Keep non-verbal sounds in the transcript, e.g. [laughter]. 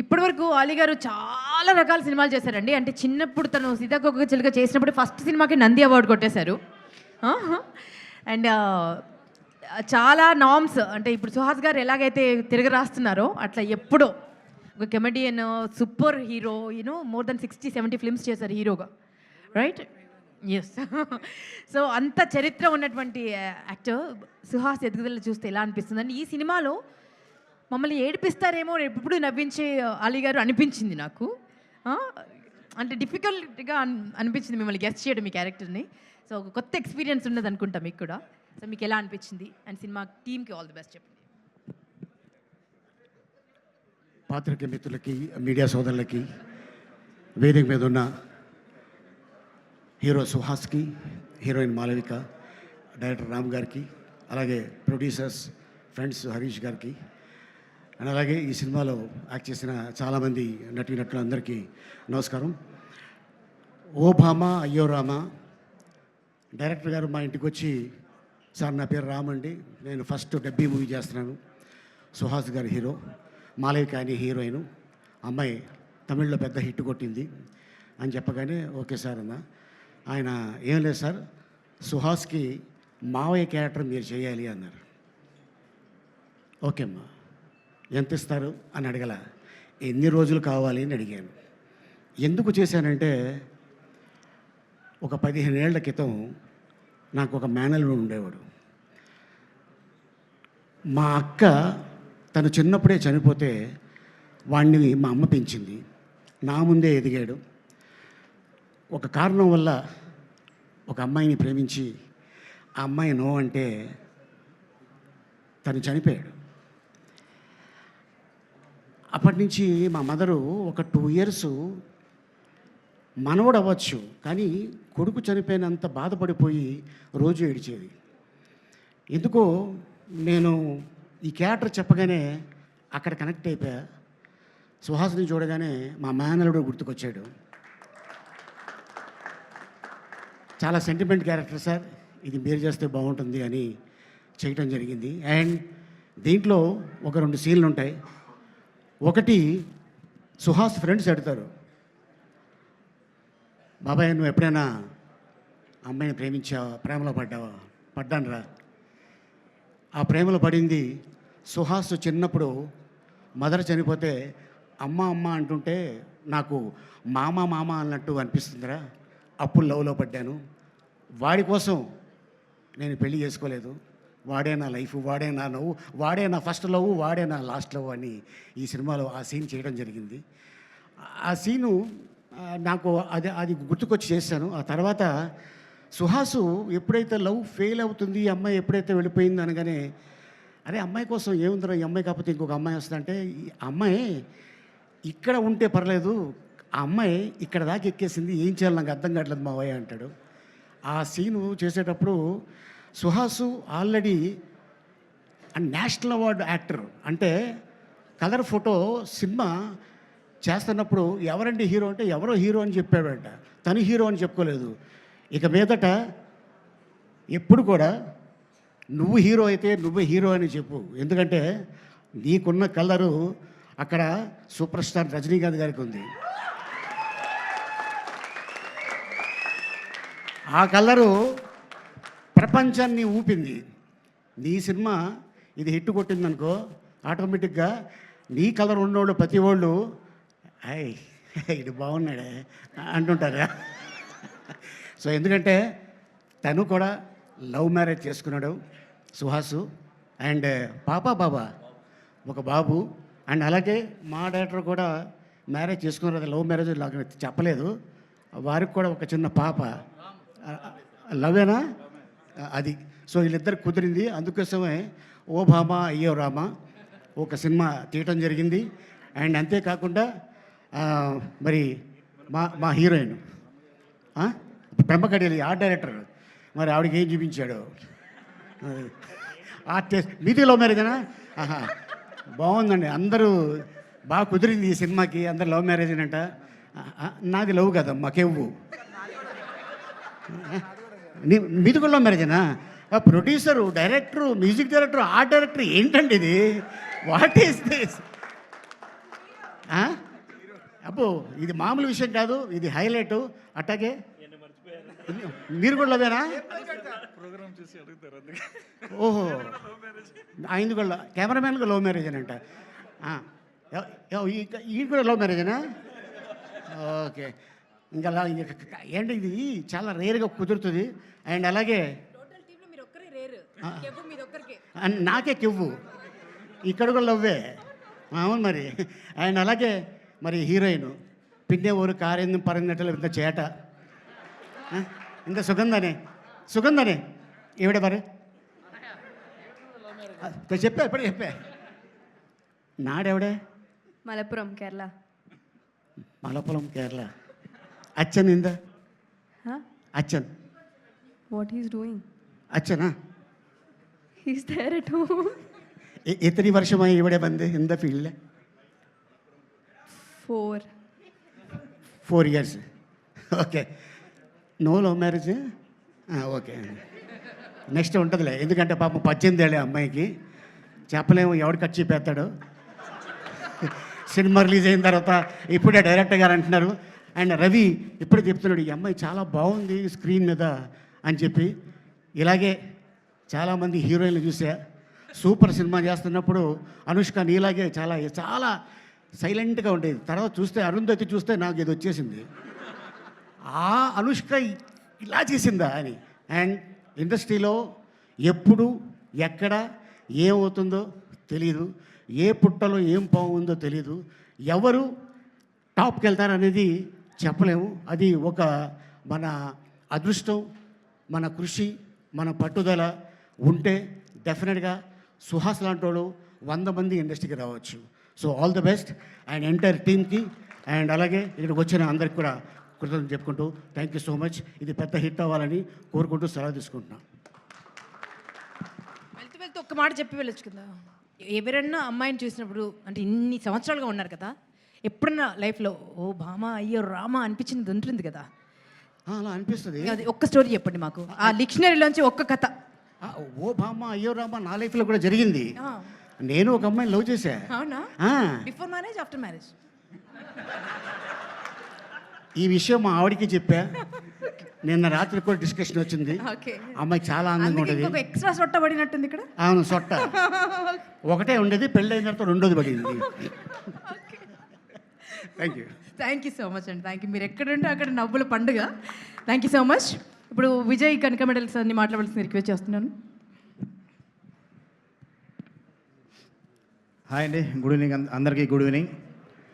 ఇప్పటి వరకు అలీ గారు చాలా రకాల సినిమాలు చేశారండి. అంటే చిన్నప్పుడు తను సీతాకొక చిలుక చేసినప్పుడు ఫస్ట్ సినిమాకి నంది అవార్డు కొట్టేశారు. అండ్ చాలా నామ్స్ అంటే ఇప్పుడు సుహాస్ గారు ఎలాగైతే తిరగ రాస్తున్నారో అట్లా ఎప్పుడో ఒక comedian super hero you know more than sixty seventy films చేశారు హీరోగా. రైట్ ఎస్ సో అంత చరిత్ర ఉన్నటువంటి యాక్టర్ సుహాస్ ఎదుగుదల చూస్తే ఎలా అనిపిస్తుందండి? ఈ సినిమాలో మమ్మల్ని ఏడిపిస్తారేమో ఎప్పుడు నవ్వించే అలీ గారు అనిపించింది నాకు. అంటే డిఫికల్ట్గా అనిపించింది మిమ్మల్ని గెస్ట్ చేయడం మీ క్యారెక్టర్ని సో ఒక కొత్త ఎక్స్పీరియన్స్ ఉన్నది అనుకుంటా మీకు కూడా. సో మీకు ఎలా అనిపించింది? అండ్ సినిమా టీమ్కి ఆల్ ది బెస్ట్ చెప్పండి. పాత్రిక మిత్రులకి మీడియా సోదరులకి వేదిక మీద ఉన్న హీరో సుహాస్కి హీరోయిన్ మాలవిక డైరెక్టర్ రామ్ గారికి అలాగే ప్రొడ్యూసర్స్ ఫ్రెండ్స్ హరీష్ గారికి అండ్ అలాగే ఈ సినిమాలో యాక్ట్ చేసిన చాలామంది నటీనటులందరికీ నమస్కారం. ఓ భామ అయ్యో రామ. డైరెక్టర్ గారు మా ఇంటికి వచ్చి సార్ నా పేరు రామ్ అండి. నేను ఫస్ట్ డబ్బీ మూవీ చేస్తున్నాను. సుహాస్ గారు హీరో మాలవిక అని హీరోయిన్. అమ్మాయి తమిళ్ళో పెద్ద హిట్ కొట్టింది అని చెప్పగానే ఓకే సార్ అన్న. ఆయన ఏం లేదు సార్ సుహాస్కి మావయ్య క్యారెక్టర్ మీరు చేయాలి అన్నారు. ఓకే అమ్మా. ఎంత ఇస్తారు అని అడగల. ఎన్ని రోజులు కావాలి అని అడిగాను. ఎందుకు చేశానంటే ఒక పదిహేను ఏళ్ళ క్రితం నాకు ఒక మేనల్లుడు ఉండేవాడు. మా అక్క తను చిన్నప్పుడే చనిపోతే వాడిని మా అమ్మ పెంచింది. నా ముందే ఎదిగాడు. ఒక కారణం వల్ల ఒక అమ్మాయిని ప్రేమించి ఆ అమ్మాయి నో అంటే తను చనిపోయాడు. అప్పటి నుంచి మా మదరు ఒక టూ ఇయర్స్ మనవడు అవ్వచ్చు కానీ కొడుకు చనిపోయినంత బాధపడిపోయి రోజు ఏడిచేది. ఎందుకో నేను ఈ క్యారెక్టర్ చెప్పగానే అక్కడ కనెక్ట్ అయిపోయా. సుహాసిని చూడగానే మా మేనలుడు గుర్తుకొచ్చాడు. చాలా సెంటిమెంట్ క్యారెక్టర్ సార్ ఇది మీరు చేస్తే బాగుంటుంది అని చేయటం జరిగింది. అండ్ దీంట్లో ఒక రెండు సీన్లు ఉంటాయి ఒకటి సుహాస్ ఫ్రెండ్స్ అడుగుతారు బాబాయ్ నువ్వు ఎప్పుడైనా అమ్మాయిని ప్రేమించావా? ప్రేమలో పడ్డావా? పడ్డాను రా ఆ ప్రేమలో పడింది సుహాస్ చిన్నప్పుడు మదర్ చనిపోతే అమ్మ అమ్మ అంటుంటే నాకు మామ మామ అన్నట్టు అనిపిస్తుందిరా. అప్పుడు లవ్లో పడ్డాను. వాడి కోసం నేను పెళ్ళి చేసుకోలేదు. వాడే నా లైఫ్ వాడే నా నవ్వు వాడే నా ఫస్ట్ లవ్ వాడే నా లాస్ట్ లవ్ అని ఈ సినిమాలో ఆ సీన్ చేయడం జరిగింది. ఆ సీను నాకు అది అది గుర్తుకొచ్చి చేశాను. ఆ తర్వాత సుహాసు ఎప్పుడైతే లవ్ ఫెయిల్ అవుతుంది ఈ అమ్మాయి ఎప్పుడైతే వెళ్ళిపోయింది అనగానే అరే అమ్మాయి కోసం ఏముందిరా? ఈ అమ్మాయి కాకపోతే ఇంకొక అమ్మాయి వస్తుందంటే ఈ అమ్మాయి ఇక్కడ ఉంటే పర్లేదు ఆ అమ్మాయి ఇక్కడ దాకా ఎక్కేసింది ఏం చేయాలి? నాకు అర్థం కావట్లేదు మా అంటాడు. ఆ సీను చేసేటప్పుడు Suhas already national award actor అంటే కలర్ ఫోటో సినిమా చేస్తున్నప్పుడు ఎవరండి హీరో అంటే ఎవరో హీరో అని చెప్పాడంట. తను హీరో అని చెప్పుకోలేదు. ఇక మీదట ఎప్పుడు కూడా నువ్వు హీరో అయితే నువ్వే హీరో అని చెప్పు. ఎందుకంటే నీకున్న కలరు అక్కడ సూపర్ స్టార్ రజనీకాంత్ గారికి ఉంది. ఆ కలరు ప్రపంచాన్ని ఊపింది. నీ సినిమా ఇది హిట్ కొట్టిందనుకో ఆటోమేటిక్గా నీ కలర్ ఉన్నోళ్ళు ప్రతి వాళ్ళు అయ్ ఇది బాగున్నాడే అంటుంటారా. సో ఎందుకంటే తను కూడా లవ్ మ్యారేజ్ చేసుకున్నాడు సుహాసు అండ్ పాప బాబా ఒక బాబు. అండ్ అలాగే మా డైరెక్టర్ కూడా మ్యారేజ్ చేసుకున్నారు అది లవ్ మ్యారేజ్ లాగా చెప్పలేదు. వారికి కూడా ఒక చిన్న పాప. లవేనా? అది. సో వీళ్ళిద్దరు కుదిరింది. అందుకోసమే ఓ భామ అయ్యో రామ ఒక సినిమా తీయటం జరిగింది. అండ్ అంతేకాకుండా మరి మా మా హీరోయిన్ ఆ? పెంపకడేలి ఆర్ట్ డైరెక్టర్. మరి ఆవిడకి ఏం చూపించాడు? ఆర్టిస్ట్ మీది లవ్ మ్యారేజేనా ఆహా బాగుందండి. అందరూ బాగా కుదిరింది ఈ సినిమాకి. అందరు లవ్ మ్యారేజ్ అంట. నాది లవ్ కదమ్మా కెవ్వు. మీది కూడా love మ్యారేజేనా producer director music director art director ఏంటండి ఇది? వాట్ ఈస్ దిస్ అబ్బో ఇది మామూలు విషయం కాదు ఇది హైలైట్. అట్టాగే? మీరు కూడా లవేనా ఓహో. ఆయన కూడా కెమెరామ్యాన్ కూడా లవ్ మ్యారేజ్ అంట. ఈ- కూడా లవ్ మ్యారేజేనా? ఓకే. ఇంకా అలా ఇంక- ఏంటి ఇది? చాలా రేర్గా కుదురుతుంది. అండ్ అలాగే టోటల్ టీంలో మీరు ఒక్కరే రేరు మీది ఒక్కరికే. అండ్ నాకే కివ్వు. ఇక్కడ కూడా లవ్వే అవును మరి. అండ్ అలాగే మరి హీరోయిన్. పిండే ఊరు కారింది పరంగట్టలు ఇంత చేట? ఇంత సుగంధనే. సుగంధనే. ఈవిడ మరి? చెప్పా ఇప్పుడే చెప్పా. నాడెవడే? మలపురం కేరళ. మలపురం కేరళ. అచ్చన్ ఇంద అచ్చన్ వాట్ ఈస్ డూయింగ్ అచ్చనా he's there at home A- എത്ര വർഷമായി ഇവിടെ വന്ന് എന്താ ഫീൽഡിൽ four four years okay no love marriage okay next ఉంటుందిలే ఎందుకంటే పాపం పద్దెనిమిది ఏళ్ళే అమ్మాయికి చెప్పలేము ఎవడు కట్ చెప్పేస్తాడు సినిమా రిలీజ్ అయిన తర్వాత ఇప్పుడే డైరెక్టర్ గారు అంటున్నారు అండ్ రవి ఇప్పుడే చెప్తున్నాడు ఈ అమ్మాయి చాలా బాగుంది స్క్రీన్ మీద అని చెప్పి. ఇలాగే చాలామంది హీరోయిన్లు చూసా. సూపర్ సినిమా చేస్తున్నప్పుడు అనుష్క నీలాగే చాలా చాలా సైలెంట్గా ఉండేది. తర్వాత చూస్తే అరుంధతి చూస్తే నాకు ఇది వచ్చేసింది. ఆ అనుష్క ఇలా చేసిందా అని. అండ్ ఇండస్ట్రీలో ఎప్పుడు ఎక్కడ ఏమవుతుందో తెలియదు ఏ పుట్టలో ఏం బాగుందో తెలియదు ఎవరు టాప్కి వెళ్తారనేది చెప్పలేము. అది ఒక మన అదృష్టం మన కృషి మన పట్టుదల ఉంటే డెఫినెట్గా సుహాస్ లాంటి వాళ్ళు వంద మంది ఇండస్ట్రీకి రావచ్చు. So all the best. And entire టీమ్కి అండ్ అలాగే ఇక్కడికి వచ్చిన అందరికి కూడా కృతజ్ఞతలు చెప్పుకుంటూ థ్యాంక్ యూ సో మచ్. ఇది పెద్ద హిట్ అవ్వాలని కోరుకుంటూ సెలవు తీసుకుంటున్నాను వెళ్తూ వెళ్తూ ఒక్క మాట చెప్పి వెళ్ళొచ్చు కదా. ఎవరన్నా అమ్మాయిని చూసినప్పుడు అంటే ఇన్ని సంవత్సరాలుగా ఉన్నారు కదా ఎప్పుడన్నా లైఫ్లో ఓ బామా అయ్యో రామా అనిపించింది ఉంటుంది కదా? అలా అనిపిస్తుంది. అది ఒక్క స్టోరీ చెప్పండి మాకు. ఆ డిక్షనరీలోంచి ఒక్క కథ. ఓ బామ్మ అయ్యో రామ్మ నా లైఫ్లో కూడా జరిగింది. నేను ఒక అమ్మాయిని లవ్ చేశా. అవునా? Before marriage after marriage? ఈ విషయం మా ఆవిడకి చెప్పా. నిన్న రాత్రి కూడా డిస్కషన్ వచ్చింది. అమ్మాయి చాలా అందుకే ఉంటుంది. ఎక్స్ట్రా సొట్ట పడినట్టుంది ఇక్కడ? అవును సొట్ట. [laughs] ఒకటే ఉండేది పెళ్ళైన తర్వాత రెండోది పడింది. Thank you thank you so much అండి థ్యాంక్ యూ మీరు ఎక్కడుంటే అక్కడ నవ్వుల పండుగ. థ్యాంక్ యూ సో మచ్ ఇప్పుడు విజయ్ కనక మెడల్స్ అన్ని మాట్లాడవలసిన రిక్వెస్ట్ చేస్తున్నాను. హాయ్ అండి గుడ్ ఈవినింగ్ అందరికీ గుడ్ ఈవినింగ్